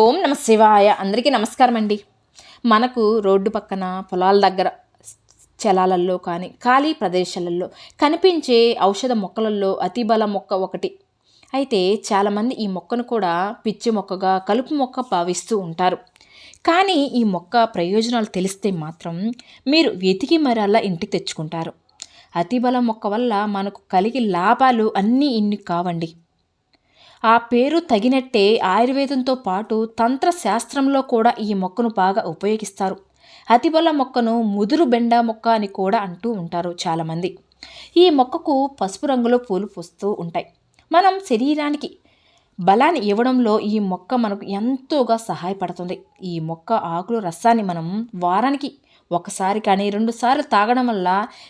ఓం నమ శివాయ. అందరికీ నమస్కారం అండి మనకు రోడ్డు పక్కన పొలాల దగ్గర చలాలల్లో కానీ ఖాళీ ప్రదేశాలలో కనిపించే ఔషధ మొక్కలలో అతిబల మొక్క ఒకటి. అయితే చాలామంది ఈ మొక్కను కూడా పిచ్చి మొక్కగా కలుపు మొక్క భావిస్తూ ఉంటారు. కానీ ఈ మొక్క ప్రయోజనాలు తెలిస్తే మాత్రం మీరు వెతికి మరలా ఇంటికి తెచ్చుకుంటారు. అతిబల మొక్క వల్ల మనకు కలిగే లాభాలు అన్నీ ఇన్ని కావండి. ఆ పేరు తగినట్టే ఆయుర్వేదంతో పాటు తంత్ర శాస్త్రంలో కూడా ఈ మొక్కను బాగా ఉపయోగిస్తారు. అతిబల మొక్కను ముదురు బెండ మొక్క అని కూడా అంటూ ఉంటారు చాలామంది. ఈ మొక్కకు పసుపు రంగులో పూలు పూస్తూ ఉంటాయి. మనం శరీరానికి బలాన్ని ఇవ్వడంలో ఈ మొక్క మనకు ఎంతోగా సహాయపడుతుంది. ఈ మొక్క ఆకులు రసాన్ని మనం వారానికి ఒకసారి కానీ రెండుసార్లు తాగడం వల్ల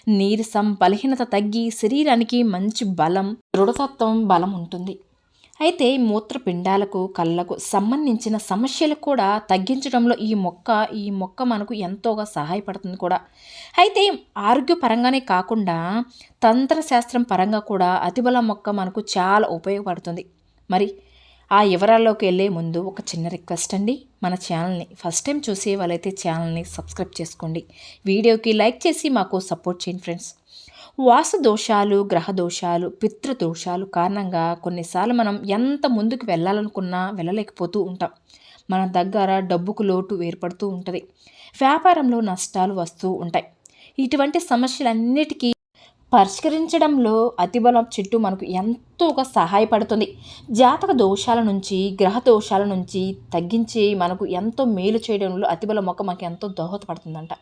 నీరసం బలహీనత తగ్గి శరీరానికి మంచి బలం దృఢతత్వం బలం ఉంటుంది. అయితే మూత్రపిండాలకు కళ్ళకు సంబంధించిన సమస్యలు కూడా తగ్గించడంలో ఈ మొక్క ఈ మొక్క మనకు ఎంతోగా సహాయపడుతుంది కూడా. అయితే ఆరోగ్యపరంగానే కాకుండా తంత్రశాస్త్రం పరంగా కూడా అతిబల మొక్క మనకు చాలా ఉపయోగపడుతుంది. మరి ఆ వివరాల్లోకి వెళ్ళే ముందు ఒక చిన్న రిక్వెస్ట్ అండి. మన ఛానల్ని ఫస్ట్ టైం చూసే వాళ్ళైతే ఛానల్ని సబ్స్క్రైబ్ చేసుకోండి. వీడియోకి లైక్ చేసి మాకు సపోర్ట్ చేయండి ఫ్రెండ్స్. వాసదోషాలు గ్రహదోషాలు గ్రహ దోషాలు పితృ దోషాలు కారణంగా కొన్నిసార్లు మనం ఎంత ముందుకు వెళ్ళాలనుకున్నా వెళ్ళలేకపోతూ ఉంటాం. మన దగ్గర డబ్బుకు లోటు ఏర్పడుతూ ఉంటుంది. వ్యాపారంలో నష్టాలు వస్తూ ఉంటాయి. ఇటువంటి సమస్యలన్నిటికీ పరిష్కరించడంలో అతిబలం చెట్టు మనకు ఎంతోగా సహాయపడుతుంది. జాతక దోషాల నుంచి గ్రహ దోషాల నుంచి తగ్గించి మనకు ఎంతో మేలు చేయడంలో అతిబల మొక్క మనకు ఎంతో దోహదపడుతుందంట.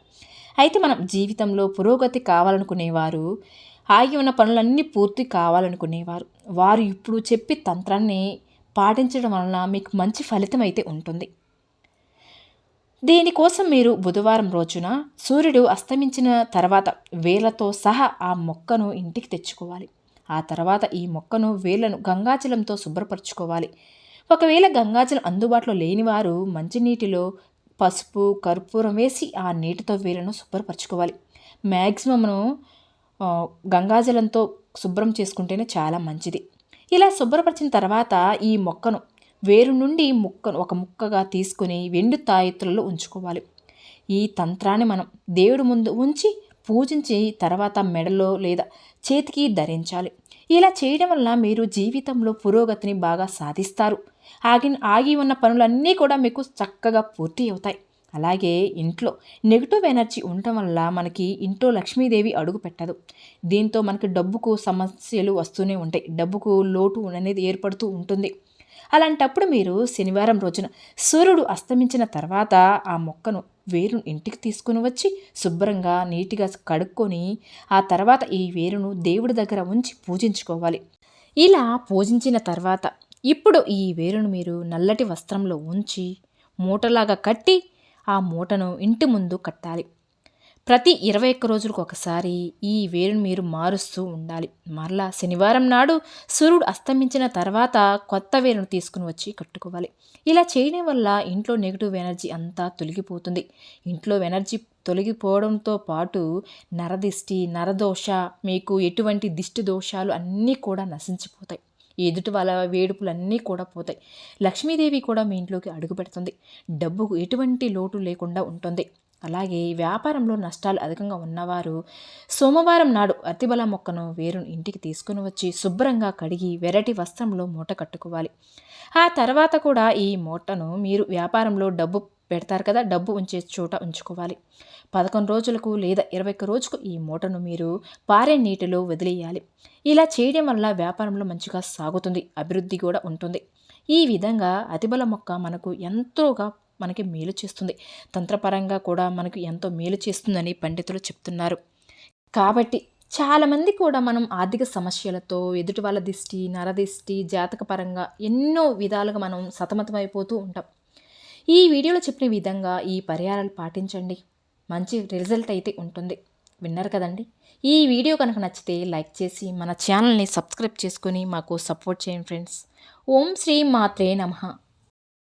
అయితే మనం జీవితంలో పురోగతి కావాలనుకునేవారు ఆగి ఉన్న పనులన్నీ పూర్తి కావాలనుకునేవారు. వారు ఇప్పుడు చెప్పి తంత్రాన్ని పాటించడం వలన మీకు మంచి ఫలితం అయితే ఉంటుంది. దీనికోసం మీరు బుధవారం రోజున సూర్యుడు అస్తమించిన తర్వాత వేలతో సహా ఆ మొక్కను ఇంటికి తెచ్చుకోవాలి. ఆ తర్వాత ఈ మొక్కను వేళ్ళను గంగాజలంతో శుభ్రపరచుకోవాలి. ఒకవేళ గంగాజలం అందుబాటులో లేనివారు మంచినీటిలో పసుపు కర్పూరం వేసి ఆ నీటితో వేలను శుభ్రపరచుకోవాలి. మ్యాక్సిమమ్ను గంగాజలంతో శుభ్రం చేసుకుంటేనే చాలా మంచిది. ఇలా శుభ్రపరిచిన తర్వాత ఈ మొక్కను వేరు నుండి ముక్కను ఒక ముక్కగా తీసుకుని వెండు తాయెత్తులలో ఉంచుకోవాలి. ఈ తంత్రాన్ని మనం దేవుడి ముందు ఉంచి పూజించి తర్వాత మెడలో లేదా చేతికి ధరించాలి. ఇలా చేయడం వల్ల మీరు జీవితంలో పురోగతిని బాగా సాధిస్తారు. ఆగి ఆగి ఉన్న పనులన్నీ కూడా మీకు చక్కగా పూర్తి అవుతాయి. అలాగే ఇంట్లో నెగిటివ్ ఎనర్జీ ఉండటం వల్ల మనకి ఇంట్లో లక్ష్మీదేవి అడుగు పెట్టదు. దీంతో మనకి డబ్బుకు సమస్యలు వస్తూనే ఉంటాయి. డబ్బుకు లోటు అనేది ఏర్పడుతూ ఉంటుంది. అలాంటప్పుడు మీరు శనివారం రోజున సూర్యుడు అస్తమించిన తర్వాత ఆ మొక్కను వేరును ఇంటికి తీసుకుని వచ్చి శుభ్రంగా నీట్గా కడుక్కొని ఆ తర్వాత ఈ వేరును దేవుడి దగ్గర ఉంచి పూజించుకోవాలి. ఇలా పూజించిన తర్వాత ఇప్పుడు ఈ వేరును మీరు నల్లటి వస్త్రంలో ఉంచి మూటలాగా కట్టి ఆ మూటను ఇంటి ముందు కట్టాలి. ప్రతి ఇరవై ఒక్క రోజులకు ఒకసారి ఈ వేరును మీరు మారుస్తూ ఉండాలి. మరలా శనివారం నాడు సూర్యుడు అస్తమించిన తర్వాత కొత్త వేరును తీసుకుని వచ్చి కట్టుకోవాలి. ఇలా చేయడం వల్ల ఇంట్లో నెగిటివ్ ఎనర్జీ అంతా తొలగిపోతుంది. ఇంట్లో ఎనర్జీ తొలగిపోవడంతో పాటు నరదిష్టి నరదోష మీకు ఎటువంటి దిష్టి దోషాలు అన్నీ కూడా నశించిపోతాయి. ఎదుటి వాళ్ళ వేడుపులన్నీ కూడా పోతాయి. లక్ష్మీదేవి కూడా మీ ఇంట్లోకి అడుగు పెడుతుంది. డబ్బుకు ఎటువంటి లోటు లేకుండా ఉంటుంది. అలాగే వ్యాపారంలో నష్టాలు అధికంగా ఉన్నవారు సోమవారం నాడు అతిబల మొక్కను వేరును ఇంటికి తీసుకుని వచ్చి శుభ్రంగా కడిగి వెరటి వస్త్రంలో మూట కట్టుకోవాలి. ఆ తర్వాత కూడా ఈ మూటను మీరు వ్యాపారంలో డబ్బు పెడతారు కదా డబ్బు ఉంచే చోట ఉంచుకోవాలి. పదకొండు రోజులకు లేదా ఇరవై ఒక్క రోజుకు ఈ మూటను మీరు పారే నీటిలో వదిలేయాలి. ఇలా చేయడం వల్ల వ్యాపారంలో మంచిగా సాగుతుంది అభివృద్ధి కూడా ఉంటుంది. ఈ విధంగా అతిబల మొక్క మనకు ఎంతోగా మనకి మేలు చేస్తుంది. తంత్రపరంగా కూడా మనకు ఎంతో మేలు చేస్తుందని పండితులు చెప్తున్నారు. కాబట్టి చాలామంది కూడా మనం ఆర్థిక సమస్యలతో ఎదుటి వాళ్ళ దిష్టి నరదిష్టి జాతకపరంగా ఎన్నో విధాలుగా మనం సతమతమైపోతూ ఉంటాం. ఈ వీడియోలో చెప్పిన విధంగా ఈ పరిహారాలు పాటించండి. మంచి రిజల్ట్ అయితే ఉంటుంది. విన్నారు కదండి? ఈ వీడియో కనుక నచ్చితే లైక్ చేసి మన ఛానల్ని సబ్స్క్రైబ్ చేసుకొని మాకు సపోర్ట్ చేయండి ఫ్రెండ్స్. ఓం శ్రీ మాత్రే నమః.